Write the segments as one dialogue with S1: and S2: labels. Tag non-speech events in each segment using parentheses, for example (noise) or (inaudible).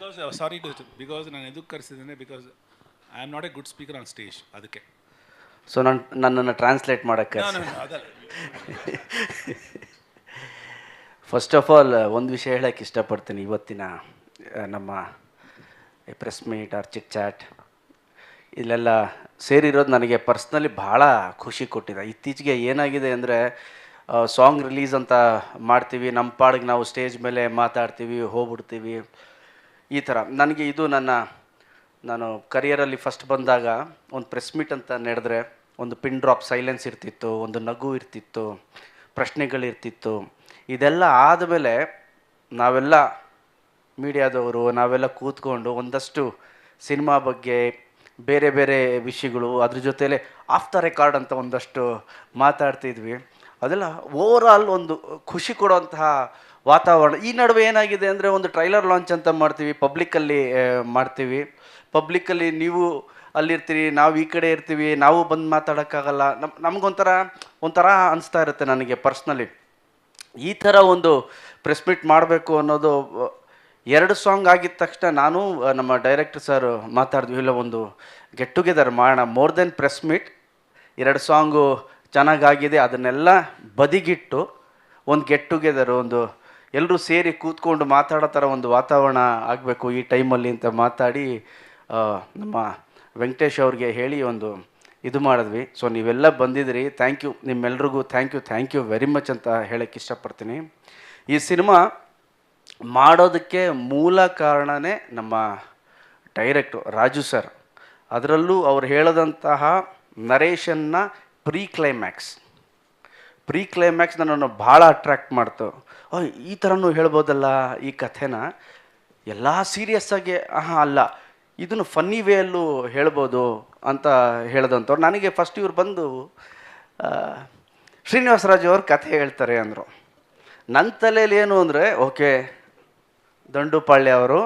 S1: Because sorry to because ನಾನು ಎದಕ್ಕೆ ಕರೆಸಿದ್ದೇನೆ because I am not a good speaker on stage ಅದಕ್ಕೆ.
S2: So ನಾನು ನನ್ನನ್ನು ಟ್ರಾನ್ಸ್ಲೇಟ್ ಮಾಡೋಕ್ಕೆ ಫಸ್ಟ್ ಆಫ್ ಆಲ್ ಒಂದು ವಿಷಯ ಹೇಳೋಕ್ಕೆ ಇಷ್ಟಪಡ್ತೀನಿ ಇವತ್ತಿನ ಆ, ನಮ್ಮ press meet or chit chat ಇಲ್ಲೆಲ್ಲ ಸೇರಿರೋದು ನನಗೆ ಪರ್ಸ್ನಲಿ ಭಾಳ ಖುಷಿ ಕೊಟ್ಟಿದೆ. ಇತ್ತೀಚೆಗೆ ಏನಾಗಿದೆ ಅಂದರೆ ಸಾಂಗ್ ರಿಲೀಸ್ ಅಂತ ಮಾಡ್ತೀವಿ ನಮ್ಮ ಪಾಡಿಗೆ ನಾವು ಸ್ಟೇಜ್ ಮೇಲೆ ಮಾತಾಡ್ತೀವಿ ಹೋಗ್ಬಿಡ್ತೀವಿ. ಈ ಥರ ನನಗೆ ಇದು ನನ್ನ, ನಾನು ಕರಿಯರಲ್ಲಿ ಫಸ್ಟ್ ಬಂದಾಗ ಒಂದು ಪ್ರೆಸ್ ಮೀಟ್ ಅಂತ ನಡೆದ್ರೆ ಒಂದು ಪಿನ್ ಡ್ರಾಪ್ ಸೈಲೆನ್ಸ್ ಇರ್ತಿತ್ತು, ಒಂದು ನಗು ಇರ್ತಿತ್ತು ಪ್ರಶ್ನೆಗಳಿರ್ತಿತ್ತು ಇದೆಲ್ಲ ಆದಮೇಲೆ ನಾವೆಲ್ಲ ಮೀಡಿಯಾದವರು, ನಾವೆಲ್ಲ ಕೂತ್ಕೊಂಡು ಒಂದಷ್ಟು ಸಿನಿಮಾ ಬಗ್ಗೆ, ಬೇರೆ ಬೇರೆ ವಿಷಯಗಳು ಅದ್ರ ಜೊತೆಲೆ ಆಫ್ ದ ರೆಕಾರ್ಡ್ ಅಂತ ಒಂದಷ್ಟು ಮಾತಾಡ್ತಿದ್ವಿ. ಅದೆಲ್ಲ ಓವರ್ ಆಲ್ ಒಂದು ಖುಷಿ ಕೊಡುವಂತಹ ವಾತಾವರಣ. ಈ ನಡುವೆ ಏನಾಗಿದೆ ಅಂದರೆ ಒಂದು ಟ್ರೈಲರ್ ಲಾಂಚ್ ಅಂತ ಮಾಡ್ತೀವಿ ಪಬ್ಲಿಕ್ಕಲ್ಲಿ ಮಾಡ್ತೀವಿ. ಪಬ್ಲಿಕ್ಕಲ್ಲಿ ನೀವು ಅಲ್ಲಿರ್ತೀರಿ, ನಾವು ಈ ಕಡೆ ಇರ್ತೀವಿ, ನಾವು ಬಂದು ಮಾತಾಡೋಕ್ಕಾಗಲ್ಲ. ನಮ್ಮ ನಮಗೊಂಥರ, ಒಂಥರ ಅನಿಸ್ತಾ ಇರುತ್ತೆ ನನಗೆ ಪರ್ಸ್ನಲಿ ಈ ಥರ ಒಂದು ಪ್ರೆಸ್ ಮೀಟ್ ಮಾಡಬೇಕು ಅನ್ನೋದು, ಎರಡು ಸಾಂಗ್ ಆಗಿದ ತಕ್ಷಣ ನಾನು ನಮ್ಮ ಡೈರೆಕ್ಟರ್ ಸರ್ ಮಾತಾಡಿದ್ವಿ, ಇಲ್ಲ ಒಂದು ಗೆಟ್ ಟುಗೆದರ್ ಮಾಡೋಣ ಮೋರ್ ದೆನ್ ಪ್ರೆಸ್ ಮೀಟ್ ಎರಡು ಸಾಂಗು ಚೆನ್ನಾಗಾಗಿದೆ, ಅದನ್ನೆಲ್ಲ ಬದಿಗಿಟ್ಟು ಒಂದು ಗೆಟ್ ಟುಗೆದರ್ ಒಂದು ಎಲ್ಲರೂ ಸೇರಿ ಕೂತ್ಕೊಂಡು ಮಾತಾಡೋ ಥರ ಒಂದು ವಾತಾವರಣ ಆಗಬೇಕು ಈ ಟೈಮಲ್ಲಿ ಅಂತ ಮಾತಾಡಿ ನಮ್ಮ ವೆಂಕಟೇಶ್ ಅವ್ರಿಗೆ ಹೇಳಿ ಒಂದು ಇದು ಮಾಡಿದ್ವಿ. ಸೊ ನೀವೆಲ್ಲ ಬಂದಿದ್ದೀರಿ. ಥ್ಯಾಂಕ್ ಯು ನಿಮ್ಮೆಲ್ರಿಗೂ thank you thank you very much ಅಂತ ಹೇಳಕ್ಕೆ ಇಷ್ಟಪಡ್ತೀನಿ. ಈ ಸಿನಿಮಾ ಮಾಡೋದಕ್ಕೆ ಮೂಲ ಕಾರಣನೇ ನಮ್ಮ ಡೈರೆಕ್ಟು ರಾಜು ಸರ್. ಅದರಲ್ಲೂ ಅವ್ರು ಹೇಳದಂತಹ ನರೇಶನ್ನ ಪ್ರೀ ಕ್ಲೈಮ್ಯಾಕ್ಸ್ ಪ್ರೀ ಕ್ಲೈಮ್ಯಾಕ್ಸ್ ನನ್ನನ್ನು ಭಾಳ ಅಟ್ರ್ಯಾಕ್ಟ್ ಮಾಡ್ತು. ಓ, ಈ ಥರನೂ ಹೇಳ್ಬೋದಲ್ಲ ಈ ಕಥೆನ? ಎಲ್ಲ ಸೀರಿಯಸ್ ಆಗಿ ಹಾಂ ಅಲ್ಲ, ಇದನ್ನು ಫನ್ನಿ ವೇಯಲ್ಲೂ ಹೇಳ್ಬೋದು ಅಂತ ಹೇಳ್ದಂಥವ್ರು. ನನಗೆ ಫಸ್ಟ್ ಇವ್ರು ಬಂದು ಶ್ರೀನಿವಾಸ ಶ್ರೀನಿವಾಸರಾಜು ಅವ್ರ ಕಥೆ ಹೇಳ್ತಾರೆ ಅಂದರು. ನನ್ನ ತಲೆಯಲ್ಲಿ ಏನು ಅಂದರೆ, ಓಕೆ, ದಂಡುಪಾಳ್ಯ ಅವರು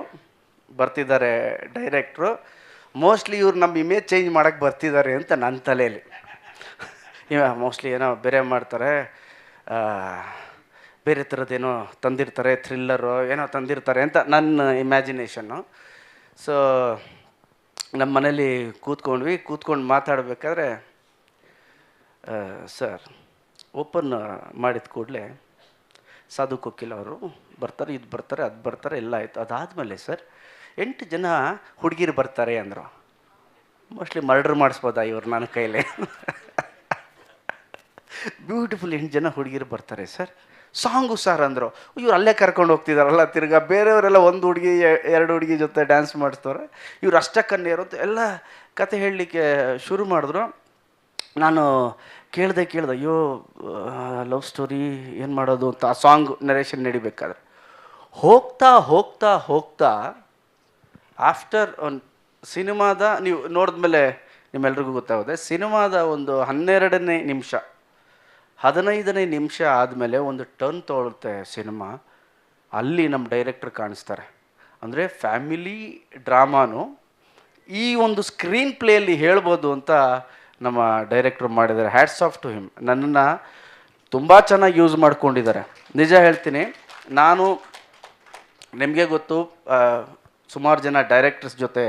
S2: ಬರ್ತಿದ್ದಾರೆ ಡೈರೆಕ್ಟ್ರು ಮೋಸ್ಟ್ಲಿ ಇವ್ರು ನಮ್ಮ ಇಮೇಜ್ ಚೇಂಜ್ ಮಾಡೋಕ್ಕೆ ಬರ್ತಿದ್ದಾರೆ ಅಂತ ನನ್ನ ತಲೆಯಲ್ಲಿ ಮೋಸ್ಟ್ಲಿ ಏನೋ ಬೇರೆ ಮಾಡ್ತಾರೆ. ಬೇರೆ ಥರದ್ದೇನೋ ತಂದಿರ್ತಾರೆ ಥ್ರಿಲ್ಲರು ಏನೋ ತಂದಿರ್ತಾರೆ ಅಂತ ನನ್ನ ಇಮ್ಯಾಜಿನೇಷನ್ನು ಸೊ ನಮ್ಮ ಮನೇಲಿ ಕೂತ್ಕೊಂಡ್ವಿ. ಕೂತ್ಕೊಂಡು ಮಾತಾಡಬೇಕಾದ್ರೆ ಸರ್ ಓಪನ್ ಮಾಡಿದ ಕೂಡಲೇ ಸಾಧು ಕೊಕ್ಕಿಲ್ ಅವರು ಬರ್ತಾರೆ, ಇದು ಬರ್ತಾರೆ, ಅದು ಬರ್ತಾರೆ, ಎಲ್ಲ ಆಯಿತು. ಅದಾದಮೇಲೆ ಸರ್ ಎಂಟು ಜನ ಹುಡುಗಿರು ಬರ್ತಾರೆ ಅಂದರು. ಮೋಸ್ಟ್ಲಿ ಮರ್ಡ್ರ್ ಮಾಡಿಸ್ಬೋದಾ ಇವ್ರು ನನ್ನ ಕೈಲೇ? (laughs) ಬ್ಯೂಟಿಫುಲ್ ಎಂಟು ಜನ ಹುಡುಗಿರು ಬರ್ತಾರೆ ಸರ್ ಸಾಂಗು ಸರ್ ಅಂದರು. ಇವ್ರು ಅಲ್ಲೇ ಕರ್ಕೊಂಡು ಹೋಗ್ತಿದಾರಲ್ಲ, ತಿರ್ಗಾ ಬೇರೆಯವರೆಲ್ಲ ಒಂದು ಹುಡುಗಿ ಎರಡು ಹುಡುಗಿ ಜೊತೆ ಡ್ಯಾನ್ಸ್ ಮಾಡಿಸ್ತವ್ರೆ ಇವ್ರು ಅಷ್ಟಕ್ಕನ್ನೇ ಅಂತ ಎಲ್ಲ ಕತೆ ಹೇಳಲಿಕ್ಕೆ ಶುರು ಮಾಡಿದ್ರು. ನಾನು ಕೇಳಿದೆ ಕೇಳಿದೆ, ಅಯ್ಯೋ ಲವ್ ಸ್ಟೋರಿ ಏನು ಮಾಡೋದು? ಅಂತ ಆ ಸಾಂಗ್ ನರೇಷನ್ ನಡಿಬೇಕಾದ್ರೆ. ಹೋಗ್ತಾ ಹೋಗ್ತಾ ಹೋಗ್ತಾ ಆಫ್ಟರ್ ಒಂದು ಸಿನಿಮಾದ ನೀವು ನೋಡಿದ್ಮೇಲೆ ನಿಮ್ಮೆಲ್ರಿಗೂ ಗೊತ್ತಾಗುತ್ತೆ. ಸಿನಿಮಾದ ಒಂದು ಹನ್ನೆರಡನೇ ನಿಮಿಷ. ಹದಿನೈದನೇ ನಿಮಿಷ ಆದಮೇಲೆ ಒಂದು ಟರ್ನ್ ತೊಗೊಳುತ್ತೆ ಸಿನಿಮಾ. ಅಲ್ಲಿ ನಮ್ಮ ಡೈರೆಕ್ಟರ್ ಕಾಣಿಸ್ತಾರೆ. ಅಂದರೆ ಫ್ಯಾಮಿಲಿ ಡ್ರಾಮಾನು ಈ ಒಂದು ಸ್ಕ್ರೀನ್ ಪ್ಲೇಯಲ್ಲಿ ಹೇಳ್ಬೋದು ಅಂತ ನಮ್ಮ ಡೈರೆಕ್ಟ್ರು ಮಾಡಿದ್ದಾರೆ. ಹ್ಯಾಟ್ಸ್ ಆಫ್ ಟು ಹಿಮ್ ನನ್ನನ್ನು ತುಂಬ ಚೆನ್ನಾಗಿ ಯೂಸ್ ಮಾಡ್ಕೊಂಡಿದ್ದಾರೆ. ನಿಜ ಹೇಳ್ತೀನಿ, ನಾನು ನಿಮಗೆ ಗೊತ್ತು ಸುಮಾರು ಜನ ಡೈರೆಕ್ಟರ್ಸ್ ಜೊತೆ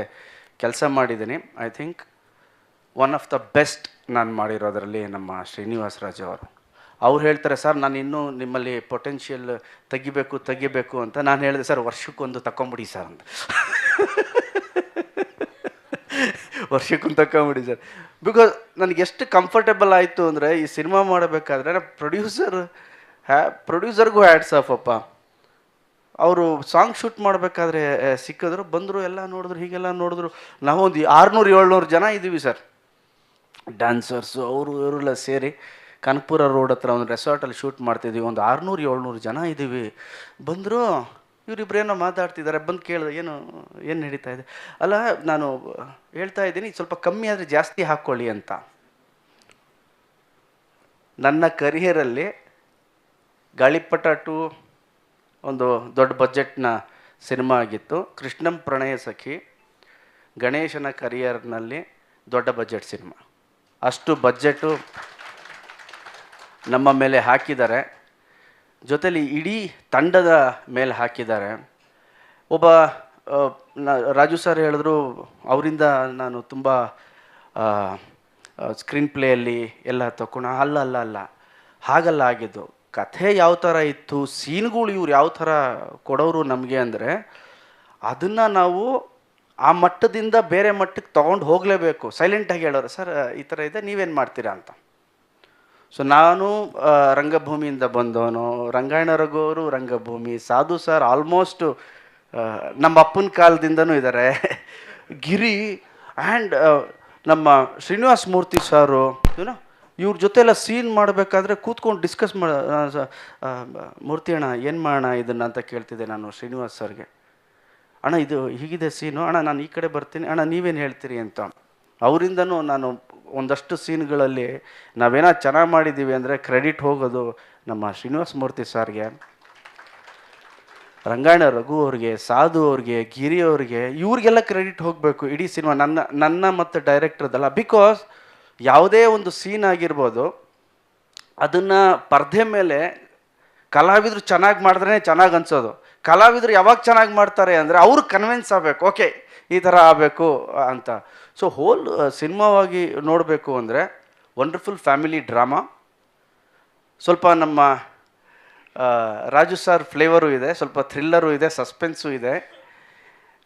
S2: ಕೆಲಸ ಮಾಡಿದ್ದೀನಿ. I think one of the best ನಾನು ಮಾಡಿರೋದರಲ್ಲಿ ನಮ್ಮ ಶ್ರೀನಿವಾಸ ರಾಜು ಅವರು. ಅವ್ರು ಹೇಳ್ತಾರೆ, ಸರ್, ನಾನು ಇನ್ನೂ ನಿಮ್ಮಲ್ಲಿ ಪೊಟೆನ್ಷಿಯಲ್ ತೆಗಿಬೇಕು ತೆಗಿಬೇಕು ಅಂತ ನಾನು ಹೇಳಿದೆ, ಸರ್, ವರ್ಷಕ್ಕೊಂದು ತಗೊಂಬಿಡಿ ಸರ್, ಅಂತ. (laughs) ವರ್ಷಕ್ಕೊಂದು ತಗೊಂಬಿಡಿ ಸರ್. ಬಿಕಾಸ್ ನನಗೆ ಎಷ್ಟು ಕಂಫರ್ಟೇಬಲ್ ಆಯಿತು ಅಂದರೆ, ಈ ಸಿನಿಮಾ ಮಾಡಬೇಕಾದ್ರೆ ಪ್ರೊಡ್ಯೂಸರ್ ಹ್ಯಾ ಪ್ರೊಡ್ಯೂಸರ್ಗೂ ಆ್ಯಡ್ಸ್ ಆಫ್ ಅಪ್ಪ. ಅವರು ಸಾಂಗ್ ಶೂಟ್ ಮಾಡಬೇಕಾದ್ರೆ ಸಿಕ್ಕಿದ್ರು, ಬಂದರು, ಎಲ್ಲ ನೋಡಿದ್ರು, ಹೀಗೆಲ್ಲ ನೋಡಿದ್ರು. ನಾವೊಂದು ಆರುನೂರು, ಏಳ್ನೂರು ಜನ ಇದ್ದೀವಿ, ಸರ್. ಡ್ಯಾನ್ಸರ್ಸು ಅವರು, ಇವರೆಲ್ಲ ಸೇರಿ. ಕನಕಪುರ ರೋಡ್ ಹತ್ರ ಒಂದು ರೆಸಾರ್ಟಲ್ಲಿ ಶೂಟ್ ಮಾಡ್ತಿದ್ವಿ. ಒಂದು ಆರುನೂರು, ಏಳ್ನೂರು ಜನ ಇದ್ದೀವಿ. ಬಂದರು, ಇವರಿಬ್ರೇನೋ ಮಾತಾಡ್ತಿದ್ದಾರೆ. ಬಂದು ಕೇಳಿದೆ ಏನು ಏನು ನಡೀತಾ ಇದೆ? ಅಲ್ಲ, ನಾನು ಹೇಳ್ತಾ ಇದ್ದೀನಿ, ಸ್ವಲ್ಪ ಕಮ್ಮಿ ಆದರೆ ಜಾಸ್ತಿ ಹಾಕ್ಕೊಳ್ಳಿ ಅಂತ. ನನ್ನ ಕರಿಯರಲ್ಲಿ ಗಾಳಿಪಟ ಟು ಒಂದು ದೊಡ್ಡ ಬಜೆಟ್ನ ಸಿನಿಮಾ ಆಗಿತ್ತು. ಕೃಷ್ಣಂ ಪ್ರಣಯ ಸಖಿ, ಗಣೇಶನ ಕರಿಯರ್ನಲ್ಲಿ ದೊಡ್ಡ ಬಜೆಟ್ ಸಿನಿಮಾ ಅಷ್ಟು ಬಜೆಟು ನಮ್ಮ ಮೇಲೆ ಹಾಕಿದ್ದಾರೆ. ಜೊತೇಲಿ ಇಡೀ ತಂಡದ ಮೇಲೆ ಹಾಕಿದ್ದಾರೆ. ಒಬ್ಬ ರಾಜು ಸರ್ ಹೇಳಿದ್ರು, ಅವರಿಂದ ನಾನು ತುಂಬ ಸ್ಕ್ರೀನ್ ಪ್ಲೇಯಲ್ಲಿ ಎಲ್ಲ ತಗೊಂಡು ಅಲ್ಲ ಅಲ್ಲ ಅಲ್ಲ, ಹಾಗಲ್ಲ ಆಗಿದ್ದು. ಕಥೆ ಯಾವ ಥರ ಇತ್ತು, ಸೀನ್ಗಳು ಇವ್ರು ಯಾವ ಥರ ಕೊಡೋರು ನಮಗೆ ಅಂದರೆ, ಅದನ್ನು ನಾವು ಆ ಮಟ್ಟದಿಂದ ಬೇರೆ ಮಟ್ಟಕ್ಕೆ ತೊಗೊಂಡು ಹೋಗಲೇಬೇಕು. ಸೈಲೆಂಟಾಗಿ ಹೇಳೋರು, ಸರ್, ಈ ಥರ ಇದೆ, ನೀವೇನು ಮಾಡ್ತೀರಾ? ಅಂತ. ಸೊ ನಾನು ರಂಗಭೂಮಿಯಿಂದ ಬಂದವನು. ರಂಗಾಯಣ ರಘುವರು ರಂಗಭೂಮಿ. ಸಾಧು ಸರ್ ಆಲ್ಮೋಸ್ಟ್ ನಮ್ಮ ಅಪ್ಪನ ಕಾಲದಿಂದನೂ ಇದ್ದಾರೆ ಗಿರಿ ಆ್ಯಂಡ್ ನಮ್ಮ ಶ್ರೀನಿವಾಸ್ ಮೂರ್ತಿ ಸಾರು ಏನೋ ಇವ್ರ ಜೊತೆ ಎಲ್ಲ ಸೀನ್ ಮಾಡಬೇಕಾದ್ರೆ ಕೂತ್ಕೊಂಡು ಡಿಸ್ಕಸ್ ಮಾಡ ಮೂರ್ತಿ ಅಣ್ಣ, ಏನು ಮಾಡೋಣ ಇದನ್ನು ಅಂತ ಕೇಳ್ತಿದ್ದೆ ನಾನು ಶ್ರೀನಿವಾಸ್ ಸರ್ಗೆ. ಅಣ್ಣ, ಇದು ಹೀಗಿದೆ ಸೀನು ಅಣ್ಣ, ನಾನು ಈ ಕಡೆ ಬರ್ತೀನಿ. ಅಣ್ಣ, ನೀವೇನು ಹೇಳ್ತೀರಿ? ಅಂತ. ಅವರಿಂದನೂ ನಾನು ಒಂದಷ್ಟು ಸೀನ್ಗಳಲ್ಲಿ ನಾವೇನೋ ಚೆನ್ನಾಗಿ ಮಾಡಿದ್ದೀವಿ ಅಂದರೆ ಕ್ರೆಡಿಟ್ ಹೋಗೋದು ನಮ್ಮ ಶ್ರೀನಿವಾಸ ಮೂರ್ತಿ ಸರ್ಗೆ. ರಂಗಾಯಣ ರಘು ಅವ್ರಿಗೆ, ಸಾಧು ಅವ್ರಿಗೆ, ಗಿರಿ ಅವ್ರಿಗೆ ಇವ್ರಿಗೆಲ್ಲ ಕ್ರೆಡಿಟ್ ಹೋಗಬೇಕು ಇಡೀ ಸಿನಿಮಾ. ನನ್ನ ನನ್ನ ಮತ್ತು ಡೈರೆಕ್ಟ್ರದಲ್ಲ ಬಿಕಾಸ್ ಯಾವುದೇ ಒಂದು ಸೀನ್ ಆಗಿರ್ಬೋದು, ಅದನ್ನು ಪರ್ದೆ ಮೇಲೆ ಕಲಾವಿದರು ಚೆನ್ನಾಗಿ ಮಾಡಿದ್ರೆ ಚೆನ್ನಾಗಿ ಅನ್ಸೋದು. ಕಲಾವಿದರು ಯಾವಾಗ ಚೆನ್ನಾಗಿ ಮಾಡ್ತಾರೆ ಅಂದರೆ ಅವ್ರು ಕನ್ವಿನ್ಸ್ ಆಗಬೇಕು. ಓಕೆ ಈ ಥರ ಆಗಬೇಕು ಅಂತ. ಸೊ ಹೋಲ್ ಸಿನಿಮಾವಾಗಿ ನೋಡಬೇಕು ಅಂದರೆ ವಂಡರ್ಫುಲ್ ಫ್ಯಾಮಿಲಿ ಡ್ರಾಮಾ ಸ್ವಲ್ಪ ನಮ್ಮ ರಾಜು ಸರ್ ಫ್ಲೇವರು ಇದೆ, ಸ್ವಲ್ಪ ಥ್ರಿಲ್ಲರು ಇದೆ ಸಸ್ಪೆನ್ಸು ಇದೆ.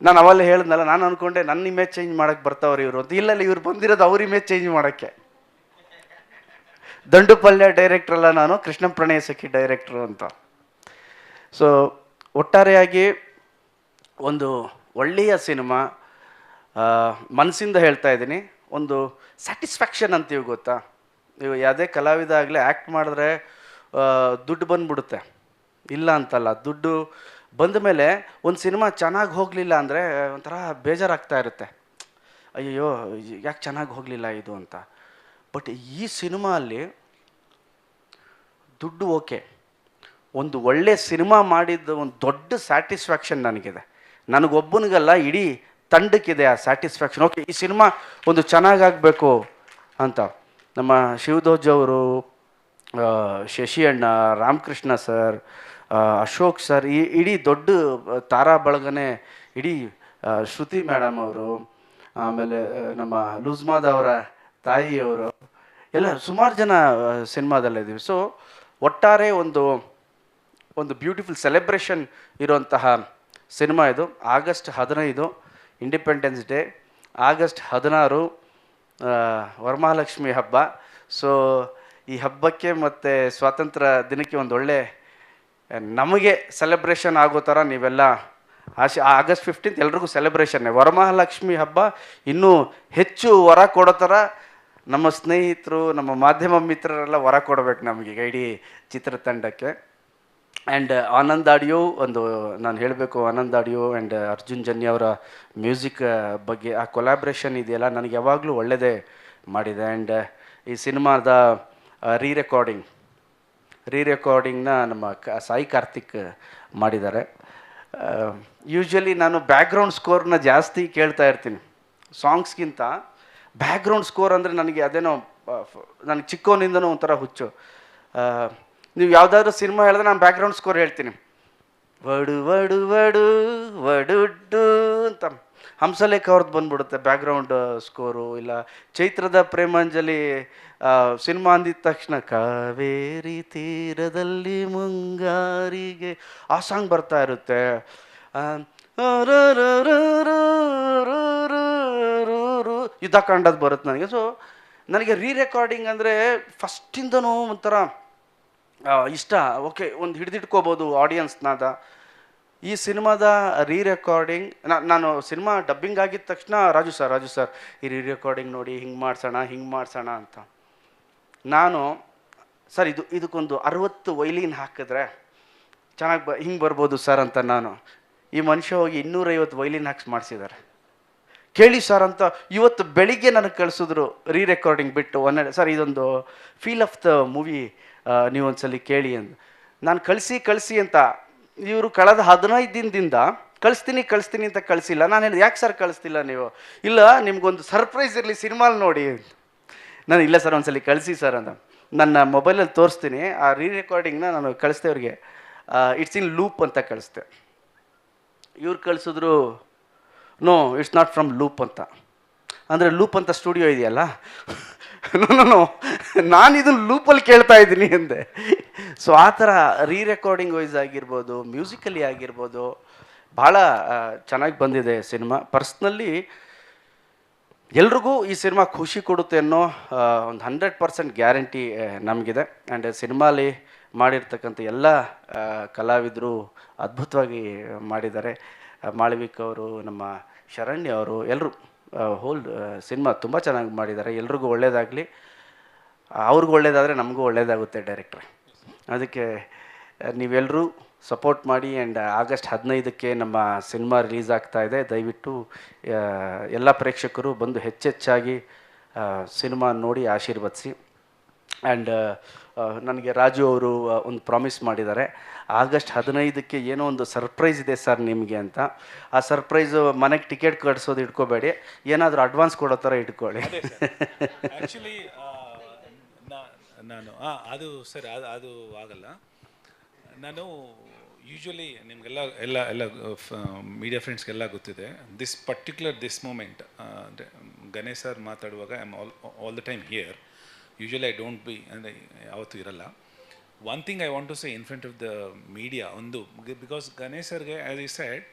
S2: ನಾನು ಅವಲ್ಲೇ ಹೇಳಿದ್ನಲ್ಲ, ನಾನು ಅಂದ್ಕೊಂಡೆ ನನ್ನ ಇಮೇಜ್ ಚೇಂಜ್ ಮಾಡಕ್ಕೆ ಬರ್ತಾವ್ರಿ ಇವರು ಅಂತ. ಇಲ್ಲ ಇವ್ರು ಬಂದಿರೋದು ಅವ್ರ ಇಮೇಜ್ ಚೇಂಜ್ ಮಾಡೋಕ್ಕೆ. ದಂಡುಪಲ್ಯ ಡೈರೆಕ್ಟ್ರಲ್ಲ ನಾನು ಕೃಷ್ಣ ಪ್ರಣಯ ಸಖಿ ಡೈರೆಕ್ಟ್ರು ಅಂತ. ಸೊ ಒಟ್ಟಾರೆಯಾಗಿ ಒಂದು ಒಳ್ಳೆಯ ಸಿನಿಮಾ ಮನಸ್ಸಿಂದ ಹೇಳ್ತಾ ಇದ್ದೀನಿ. ಒಂದು ಸ್ಯಾಟಿಸ್ಫ್ಯಾಕ್ಷನ್ ಅಂತೀವಿ ಗೊತ್ತಾ? ನೀವು ಯಾವುದೇ ಕಲಾವಿದ ಆಗಲಿ ಆ್ಯಕ್ಟ್ ಮಾಡಿದ್ರೆ ದುಡ್ಡು ಬಂದ್ಬಿಡುತ್ತೆ. ಇಲ್ಲ ಅಂತಲ್ಲ, ದುಡ್ಡು ಬಂದ ಮೇಲೆ ಒಂದು ಸಿನಿಮಾ ಚೆನ್ನಾಗಿ ಹೋಗಲಿಲ್ಲ ಅಂದರೆ ಒಂಥರ ಬೇಜಾರಾಗ್ತಾ ಇರುತ್ತೆ. ಅಯ್ಯೋ ಯಾಕೆ ಚೆನ್ನಾಗಿ ಹೋಗಲಿಲ್ಲ ಇದು ಅಂತ. ಬಟ್ ಈ ಸಿನಿಮಾ ದುಡ್ಡು ಓಕೆ. ಒಂದು ಒಳ್ಳೆ ಸಿನಿಮಾ ಮಾಡಿದ್ದು ಒಂದು ದೊಡ್ಡ ಸ್ಯಾಟಿಸ್ಫ್ಯಾಕ್ಷನ್ ನನಗಿದೆ. ನನಗೊಬ್ಬನಿಗಲ್ಲ, ಇಡೀ ತಂಡಕ್ಕಿದೆ ಆ ಸ್ಯಾಟಿಸ್ಫ್ಯಾಕ್ಷನ್ ಓಕೆ ಈ ಸಿನಿಮಾ ಒಂದು ಚೆನ್ನಾಗಾಗಬೇಕು ಅಂತ. ನಮ್ಮ ಶಿವಧ್ವಜ್ ಅವರು ಶಶಿಯಣ್ಣ, ರಾಮಕೃಷ್ಣ ಸರ್ ಅಶೋಕ್ ಸರ್, ಈ ಇಡೀ ದೊಡ್ಡ ತಾರಾ ಬಳಗನೆ ಇಡೀ ಶ್ರುತಿ ಮೇಡಮ್ ಅವರು, ಆಮೇಲೆ ನಮ್ಮ ಲುಜ್ಮಾದ್ ಅವರ ತಾಯಿಯವರು ಎಲ್ಲ ಸುಮಾರು ಜನ ಸಿನಿಮಾದಲ್ಲಿದ್ದೀವಿ ಸೊ ಒಟ್ಟಾರೆ ಒಂದು ಒಂದು ಬ್ಯೂಟಿಫುಲ್ ಸೆಲೆಬ್ರೇಷನ್ ಇರುವಂತಹ ಸಿನಿಮಾ ಇದು. ಆಗಸ್ಟ್ ಹದಿನೈದು ಇಂಡಿಪೆಂಡೆನ್ಸ್ ಡೇ ಆಗಸ್ಟ್ ಹದಿನಾರು ವರಮಹಾಲಕ್ಷ್ಮಿ ಹಬ್ಬ. ಸೊ ಈ ಹಬ್ಬಕ್ಕೆ ಮತ್ತು ಸ್ವಾತಂತ್ರ್ಯ ದಿನಕ್ಕೆ ಒಂದು ಒಳ್ಳೆ ನಮಗೆ ಸೆಲೆಬ್ರೇಷನ್ ಆಗೋ ಥರ ನೀವೆಲ್ಲ ಆಶೆ ಆಗಸ್ಟ್ ಫಿಫ್ಟೀನ್ತ್ ಎಲ್ರಿಗೂ ಸೆಲೆಬ್ರೇಷನ್ನೇ ವರಮಹಾಲಕ್ಷ್ಮಿ ಹಬ್ಬ ಇನ್ನೂ ಹೆಚ್ಚು ವರ ಕೊಡೋ ಥರ ನಮ್ಮ ಸ್ನೇಹಿತರು, ನಮ್ಮ ಮಾಧ್ಯಮ ಮಿತ್ರರೆಲ್ಲ ವರ ಕೊಡಬೇಕು ನಮಗೆ ಇಡೀ ಚಿತ್ರತಂಡಕ್ಕೆ. ಆ್ಯಂಡ್ ಆನಂದ್ ಆಡಿಯೋ ಒಂದು, ನಾನು ಹೇಳಬೇಕು ಆನಂದ್ ಆಡಿಯೋ ಆ್ಯಂಡ್ ಅರ್ಜುನ್ ಜನ್ಯ ಅವರ ಮ್ಯೂಸಿಕ್ ಬಗ್ಗೆ, ಆ ಕೊಲಾಬ್ರೇಷನ್ ಇದೆಯಲ್ಲ, ನನಗೆ ಯಾವಾಗಲೂ ಒಳ್ಳೆಯದೇ ಮಾಡಿದೆ. ಆ್ಯಂಡ್ ಈ ಸಿನಿಮಾದ ರೀ ರೆಕಾರ್ಡಿಂಗ್ ರೀ ರೆಕಾರ್ಡಿಂಗ್ನ ನಮ್ಮ ಕ, ಸಾಯಿ ಕಾರ್ತಿಕ್ ಮಾಡಿದ್ದಾರೆ. ಯೂಶ್ವಲಿ ನಾನು ಬ್ಯಾಕ್ಗ್ರೌಂಡ್ ಸ್ಕೋರ್ನ ಜಾಸ್ತಿ ಕೇಳ್ತಾ ಇರ್ತೀನಿ. ಸಾಂಗ್ಸ್ಗಿಂತ ಬ್ಯಾಕ್ಗ್ರೌಂಡ್ ಸ್ಕೋರ್ ಅಂದರೆ ನನಗೆ ಅದೇನೋ ನನಗೆ ಚಿಕ್ಕವನಿಂದನೂ ಒಂಥರ ಹುಚ್ಚು. ನೀವು ಯಾವುದಾದ್ರೂ ಸಿನಿಮಾ ಹೇಳಿದ್ರೆ ನಾನು ಬ್ಯಾಕ್ಗ್ರೌಂಡ್ ಸ್ಕೋರ್ ಹೇಳ್ತೀನಿ. ವಡು ವಡು ವಡು, ವಡುಡ್ಡು ಅಂತ. ಹಂಸಲೇಖ ಅವ್ರದ್ದು ಬಂದ್ಬಿಡುತ್ತೆ ಬ್ಯಾಕ್ಗ್ರೌಂಡ್ ಸ್ಕೋರು ಇಲ್ಲ ಚೈತ್ರದ ಪ್ರೇಮಾಂಜಲಿ ಸಿನಿಮಾ ಅಂದಿದ ತಕ್ಷಣ ಕಾವೇರಿ ತೀರದಲ್ಲಿ ಮುಂಗಾರಿಗೆ, ಆ ಸಾಂಗ್ ಬರ್ತಾ ಇರುತ್ತೆ. ಯುದ್ಧ ಕಾಂಡದ್ದು ಬರುತ್ತೆ ನನಗೆ. ಸೊ ನನಗೆ ರೀ ರೆಕಾರ್ಡಿಂಗ್ ಅಂದರೆ ಫಸ್ಟಿಂದನೂ ಒಂಥರ ಇಷ್ಟ. ಓಕೆ, ಒಂದು ಹಿಡಿದಿಟ್ಕೋಬೋದು ಆಡಿಯನ್ಸ್ನಾದ ಈ ಸಿನಿಮಾದ ರೀ ರೆಕಾರ್ಡಿಂಗ್ ನಾನು ಸಿನಿಮಾ ಡಬ್ಬಿಂಗ್ ಆಗಿದ ತಕ್ಷಣ ರಾಜು ಸರ್ ರಾಜು ಸರ್ ಈ ರೀ ರೆಕಾರ್ಡಿಂಗ್ ನೋಡಿ ಹಿಂಗೆ ಮಾಡ್ಸೋಣ ಹಿಂಗೆ ಮಾಡ್ಸೋಣ ಅಂತ. ನಾನು ಸರ್ ಇದು, ಇದಕ್ಕೊಂದು ಅರವತ್ತು ವೈಲಿನ್ ಹಾಕಿದ್ರೆ ಚೆನ್ನಾಗಿ ಬ, ಹಿಂಗೆ ಬರ್ಬೋದು ಸರ್ ಅಂತ ನಾನು. ಈ ಮನುಷ್ಯ ಹೋಗಿ ಇನ್ನೂರೈವತ್ತು ವೈಲಿನ್ ಹಾಕ್ಸಿ ಮಾಡಿಸಿದ್ದಾರೆ ಕೇಳಿ ಸರ್ ಅಂತ ಇವತ್ತು ಬೆಳಿಗ್ಗೆ ನನಗೆ ಕಳಿಸಿದ್ರು ರೀ ರೆಕಾರ್ಡಿಂಗ್ ಬಿಟ್ಟು ಒನ್ನೆ ಸರ್ ಇದೊಂದು ಫೀಲ್ ಆಫ್ ದ ಮೂವಿ ನೀವು ಒಂದ್ಸಲಿ ಕೇಳಿ ಅಂತ ನಾನು ಕಳಿಸಿ ಕಳಿಸಿ ಅಂತ. ಇವರು ಕಳೆದ ಹದಿನೈದು ದಿನದಿಂದ ಕಳಿಸ್ತೀನಿ ಕಳಿಸ್ತೀನಿ ಅಂತ ಕಳಿಸಿಲ್ಲ. ನಾನು ಹೇಳಿದೆ, ಯಾಕೆ ಸರ್ ಕಳಿಸ್ತಿಲ್ಲ ನೀವು? ಇಲ್ಲ, ನಿಮ್ಗೊಂದು ಸರ್ಪ್ರೈಸ್ ಇರಲಿ, ಸಿನಿಮಾಲ್ ನೋಡಿ ನಾನು, ಇಲ್ಲ ಸರ್, ಒಂದ್ಸಲಿ ಕಳಿಸಿ ಸರ್ ಅಂತ. ನನ್ನ ಮೊಬೈಲಲ್ಲಿ ತೋರಿಸ್ತೀನಿ, ಆ ರೀ ರೆಕಾರ್ಡಿಂಗ್ನ ನಾನು ಕಳಿಸ್ದೆ ಅವ್ರಿಗೆ. ಇಟ್ಸ್ ಇನ್ ಲೂಪ್ ಅಂತ ಕಳಿಸ್ದೆ. ಇವ್ರು ಕಳಿಸಿದ್ರು no it's not from loop ಅಂತ. ಅಂದರೆ ಲೂಪ್ ಅಂತ ಸ್ಟುಡಿಯೋ ಇದೆಯಲ್ಲ? ನೋ ನೋ ನಾನು ಇದನ್ನು ಲೂಪಲ್ಲಿ ಕೇಳ್ತಾ ಇದ್ದೀನಿ ಅಂದೆ ಸೊ ಆ ಥರ ರೀ ರೆಕಾರ್ಡಿಂಗ್ ವೈಸ್ ಆಗಿರ್ಬೋದು ಮ್ಯೂಸಿಕಲಿ ಆಗಿರ್ಬೋದು, ಭಾಳ ಚೆನ್ನಾಗಿ ಬಂದಿದೆ ಸಿನಿಮಾ. ಪರ್ಸ್ನಲ್ಲಿ ಎಲ್ರಿಗೂ ಈ ಸಿನಿಮಾ ಖುಷಿ ಕೊಡುತ್ತೆ ಅನ್ನೋ ಒಂದು ಹಂಡ್ರೆಡ್ ಪರ್ಸೆಂಟ್ ಗ್ಯಾರಂಟಿ ನಮಗಿದೆ. ಆ್ಯಂಡ್ ಸಿನಿಮಾಲಿ ಮಾಡಿರ್ತಕ್ಕಂಥ ಎಲ್ಲ ಕಲಾವಿದರು ಅದ್ಭುತವಾಗಿ ಮಾಡಿದ್ದಾರೆ. ಮಾಳವಿಕ್ ಅವರು, ನಮ್ಮ ಶರಣ್ಯ ಅವರು ಎಲ್ಲರೂ ಹೋಲ್ ಸಿನಿಮಾ ತುಂಬ ಚೆನ್ನಾಗಿ ಮಾಡಿದ್ದಾರೆ. ಎಲ್ರಿಗೂ ಒಳ್ಳೇದಾಗಲಿ. ಅವ್ರಿಗೂ ಒಳ್ಳೇದಾದರೆ ನಮಗೂ ಒಳ್ಳೇದಾಗುತ್ತೆ ಡೈರೆಕ್ಟ್ರೆ. ಅದಕ್ಕೆ ನೀವೆಲ್ಲರೂ ಸಪೋರ್ಟ್ ಮಾಡಿ ಆ್ಯಂಡ್ ಆಗಸ್ಟ್ ಹದಿನೈದಕ್ಕೆ ನಮ್ಮ ಸಿನಿಮಾ ರಿಲೀಸ್ ಆಗ್ತಾ ಇದೆ. ದಯವಿಟ್ಟು ಎಲ್ಲ ಪ್ರೇಕ್ಷಕರು ಬಂದು ಹೆಚ್ಚೆಚ್ಚಾಗಿ ಸಿನಿಮಾ ನೋಡಿ ಆಶೀರ್ವದಿಸಿ. ಆ್ಯಂಡ್ ನನಗೆ ರಾಜು ಅವರು ಆ, ಒಂದು ಪ್ರಾಮಿಸ್ ಮಾಡಿದ್ದಾರೆ. ಆಗಸ್ಟ್ ಹದಿನೈದಕ್ಕೆ ಏನೋ ಒಂದು ಸರ್ಪ್ರೈಸ್ ಇದೆ ಸರ್ ನಿಮಗೆ ಅಂತ. ಆ ಸರ್ಪ್ರೈಸು ಮನೆಗೆ ಟಿಕೆಟ್ ಕಟ್ಸೋದು ಇಟ್ಕೋಬೇಡಿ. ಏನಾದರೂ ಅಡ್ವಾನ್ಸ್ ಕೊಡೋ ಥರ ಇಟ್ಕೊಳ್ಳಿ.
S1: ಆ್ಯಕ್ಚುಲಿ ನಾನು ಹಾಂ ಅದು ಸರ್ ಅದು ಅದು ಆಗಲ್ಲ. ನಾನು ಯೂಶ್ವಲಿ ನಿಮಗೆಲ್ಲ ಎಲ್ಲ ಎಲ್ಲ ಮೀಡಿಯಾ ಫ್ರೆಂಡ್ಸ್ಗೆಲ್ಲ ಗೊತ್ತಿದೆ. ದಿಸ್ ಪರ್ಟಿಕ್ಯುಲರ್ ದಿಸ್ ಮೂಮೆಂಟ್ ಅಂದರೆ ಗಣೇಶ್ ಸರ್ ಮಾತಾಡುವಾಗ I am all all the time here usually I don't be ಅಂದರೆ ಯಾವತ್ತೂ ಇರಲ್ಲ. One thing I want to say in front of the media ಒಂದು ಬಿಕಾಸ್ ಗಣೇಶ್ ಸರ್ಗೆ ಆ್ಯಸ್ ಇ ಸೈಡ್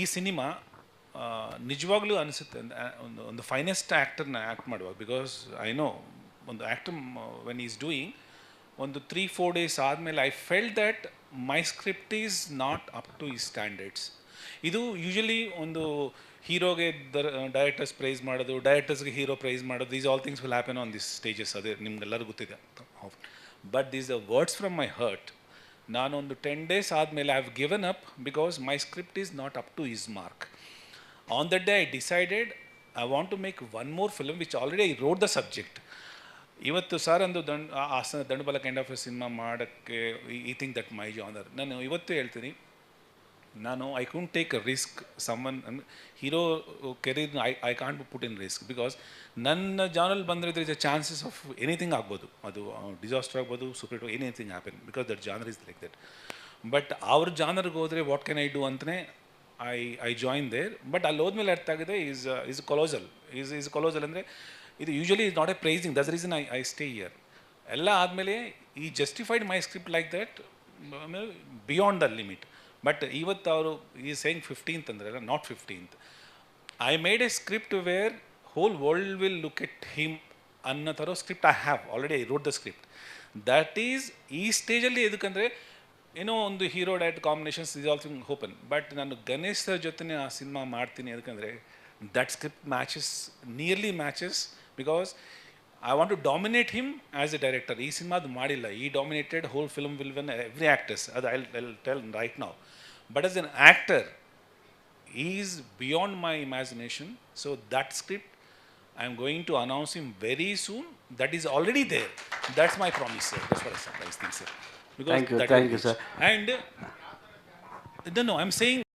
S1: ಈ cinema ನಿಜವಾಗ್ಲೂ ಅನಿಸುತ್ತೆ. ಒಂದು ಒಂದು ಫೈನೆಸ್ಟ್ ಆ್ಯಕ್ಟರ್ನ ಆ್ಯಕ್ಟ್ ಮಾಡುವಾಗ ಬಿಕಾಸ್ ಐ ನೋ ಒಂದು ಆ್ಯಕ್ಟರ್ ವೆನ್ ಈಸ್ ಡೂಯಿಂಗ್ ಒಂದು ತ್ರೀ ಫೋರ್ ಡೇಸ್ ಆದಮೇಲೆ I felt that my script is not up to ಈ ಸ್ಟ್ಯಾಂಡರ್ಡ್ಸ್ ಇದು ಯೂಶಲಿ ಒಂದು ಹೀರೋಗೆ ಡೈರೆಕ್ಟರ್ಸ್ ಪ್ರೈಸ್ ಮಾಡೋದು ಡೈರೆಕ್ಟರ್ಸ್ಗೆ ಹೀರೋ ಪ್ರೈಸ್ ಮಾಡೋದು these all things will happen on this stages ಅದೇ ನಿಮ್ಗೆಲ್ಲರೂ ಗೊತ್ತಿದೆ but these the words from my heart ನಾನೊಂದು ಟೆನ್ ಡೇಸ್ ಆದಮೇಲೆ I have given up because my script is not up to is mark on that day I decided I want to make one more film which already I wrote the subject ಇವತ್ತು sir ಒಂದು ದಂಡ್ ಆಸನ ದಂಡಬಲ kind of cinema ಮಾಡೋಕ್ಕೆ, I think that my genre ನಾನು ಇವತ್ತು ಹೇಳ್ತೀನಿ ನಾನು I can't take a risk someone hero career I I can't put in risk because ನನ್ನ ಜಾನಲ್ಲಿ ಬಂದರೆ is a chances of anything ಆಗ್ಬೋದು. ಅದು ಡಿಸಾಸ್ಟರ್ ಆಗ್ಬೋದು super anything happen because that genre is like that but ಅವ್ರ ಜಾನರ್ಗೆ ಹೋದರೆ what can I do ಅಂತಲೇ I I join there but ಅಲ್ಲಿ ಹೋದ್ಮೇಲೆ ಅರ್ಥ ಆಗಿದೆ is is colossal is is colossal ಅಂದರೆ ಇದು usually is not a praising thus reason I I stay here ಎಲ್ಲ ಆದಮೇಲೆ ಈ justified my script like that beyond the limit but ಇವತ್ತು ಅವರು ಈ ಸೇಯಿಂಗ್ ಫಿಫ್ಟೀನ್ತ್ ಅಂದ್ರೆ not fifteenth I made a script where whole world will look at him ಅನ್ನೋ ಥರ script I have already I wrote the script that is ಈ ಸ್ಟೇಜಲ್ಲಿ ಎದಕ್ಕಂದರೆ, ಏನೋ ಒಂದು hero date combinations is also open but ನಾನು Ganesh sir ಜೊತೆ ಆ ಸಿನಿಮಾ ಮಾಡ್ತೀನಿ ಯಾಕಂದರೆ that script matches nearly matches because I want to dominate him as a director ಈ ಸಿನಿಮಾದು ಮಾಡಿಲ್ಲ ಈ dominated whole film will when every actors ಅದು ಐ ಟೆಲ್ ರೈಟ್ ನಾವು but as an actor is beyond my imagination. So that script, I am going to announce him very soon. That is already there. That's my promise, sir. That's what I said. I think, sir. Because
S2: Thank you,
S1: that
S2: thank
S1: will
S2: you, sir.
S1: reach. And uh, no, no, I'm saying